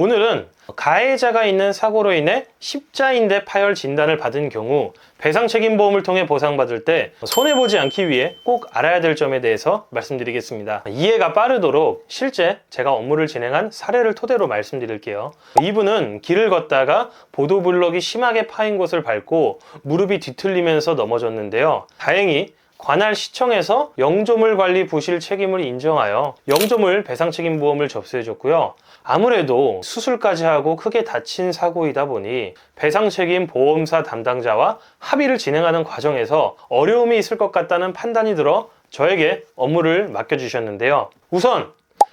오늘은 가해자가 있는 사고로 인해 십자인대 파열 진단을 받은 경우 배상 책임 보험을 통해 보상받을 때 손해보지 않기 위해 꼭 알아야 될 점에 대해서 말씀드리겠습니다. 이해가 빠르도록 실제 제가 업무를 진행한 사례를 토대로 말씀드릴게요. 이분은 길을 걷다가 보도블럭이 심하게 파인 곳을 밟고 무릎이 뒤틀리면서 넘어졌는데요. 다행히 관할 시청에서 영조물 관리 부실 책임을 인정하여 영조물 배상 책임 보험을 접수해 줬고요. 아무래도 수술까지 하고 크게 다친 사고이다 보니 배상 책임 보험사 담당자와 합의를 진행하는 과정에서 어려움이 있을 것 같다는 판단이 들어 저에게 업무를 맡겨주셨는데요. 우선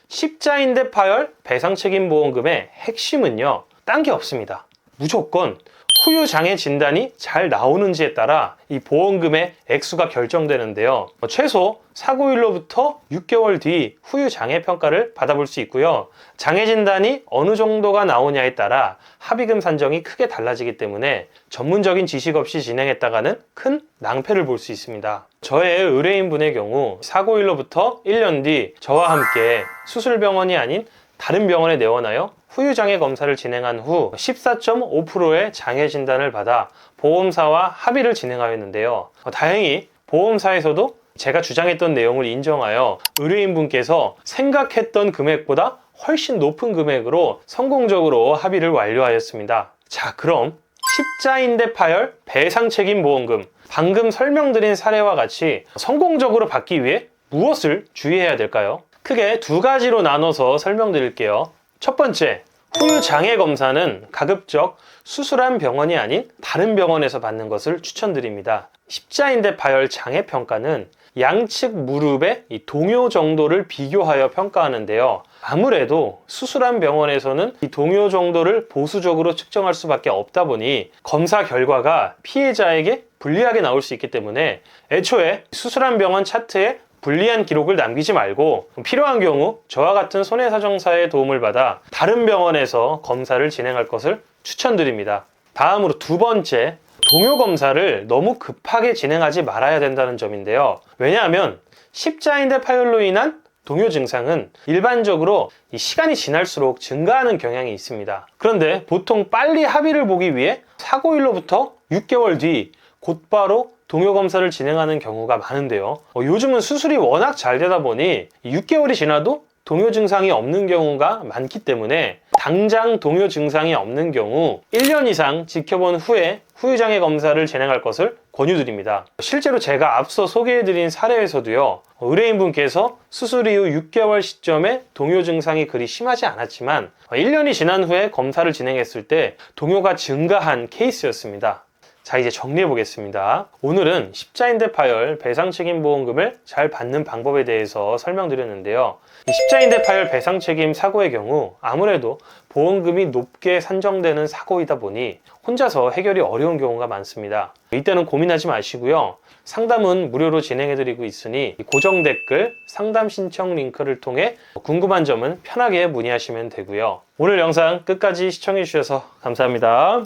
십자인대 파열 배상 책임 보험금의 핵심은요, 딴 게 없습니다. 무조건 후유 장애 진단이 잘 나오는지에 따라 이 보험금의 액수가 결정되는데요. 어, 최소 사고일로부터 6개월 뒤 후유 장애 평가를 받아볼 수 있고요. 장애 진단이 어느 정도가 나오냐에 따라 합의금 산정이 크게 달라지기 때문에 전문적인 지식 없이 진행했다가는 큰 낭패를 볼 수 있습니다. 저의 의뢰인분의 경우 사고일로부터 1년 뒤 저와 함께 수술병원이 아닌 다른 병원에 내원하여 후유장애 검사를 진행한 후 14.5%의 장애 진단을 받아 보험사와 합의를 진행하였는데요. 어, 다행히 보험사에서도 제가 주장했던 내용을 인정하여 의뢰인분께서 생각했던 금액보다 훨씬 높은 금액으로 성공적으로 합의를 완료하였습니다. 자, 그럼 십자인대 파열 배상 책임 보험금 방금 설명드린 사례와 같이 성공적으로 받기 위해 무엇을 주의해야 될까요? 크게 두 가지로 나눠서 설명드릴게요. 첫 번째, 후유 장애 검사는 가급적 수술한 병원이 아닌 다른 병원에서 받는 것을 추천드립니다. 십자인대 파열 장애 평가는 양측 무릎의 이 동요 정도를 비교하여 평가하는데요. 아무래도 수술한 병원에서는 이 동요 정도를 보수적으로 측정할 수밖에 없다 보니 검사 결과가 피해자에게 불리하게 나올 수 있기 때문에 애초에 수술한 병원 차트에 불리한 기록을 남기지 말고 필요한 경우 저와 같은 손해사정사의 도움을 받아 다른 병원에서 검사를 진행할 것을 추천드립니다. 다음으로 두 번째, 동요 검사를 너무 급하게 진행하지 말아야 된다는 점인데요. 왜냐하면 십자인대 파열로 인한 동요 증상은 일반적으로 이 시간이 지날수록 증가하는 경향이 있습니다. 그런데 보통 빨리 합의를 보기 위해 사고일로부터 6개월 뒤 곧바로 동요 검사를 진행하는 경우가 많은데요. 어, 요즘은 수술이 워낙 잘 되다 보니 6개월이 지나도 동요 증상이 없는 경우가 많기 때문에 당장 동요 증상이 없는 경우 1년 이상 지켜본 후에 후유장애 검사를 진행할 것을 권유드립니다. 실제로 제가 앞서 소개해드린 사례에서도요, 의뢰인분께서 수술 이후 6개월 시점에 동요 증상이 그리 심하지 않았지만 1년이 지난 후에 검사를 진행했을 때 동요가 증가한 케이스였습니다. 자, 이제 정리해 보겠습니다. 오늘은 십자인대 파열 배상 책임 보험금을 잘 받는 방법에 대해서 설명드렸는데요. 이 십자인대 파열 배상 책임 사고의 경우 아무래도 보험금이 높게 산정되는 사고이다 보니 혼자서 해결이 어려운 경우가 많습니다. 이때는 고민하지 마시고요. 상담은 무료로 진행해드리고 있으니 고정 댓글 상담 신청 링크를 통해 궁금한 점은 편하게 문의하시면 되고요. 오늘 영상 끝까지 시청해주셔서 감사합니다.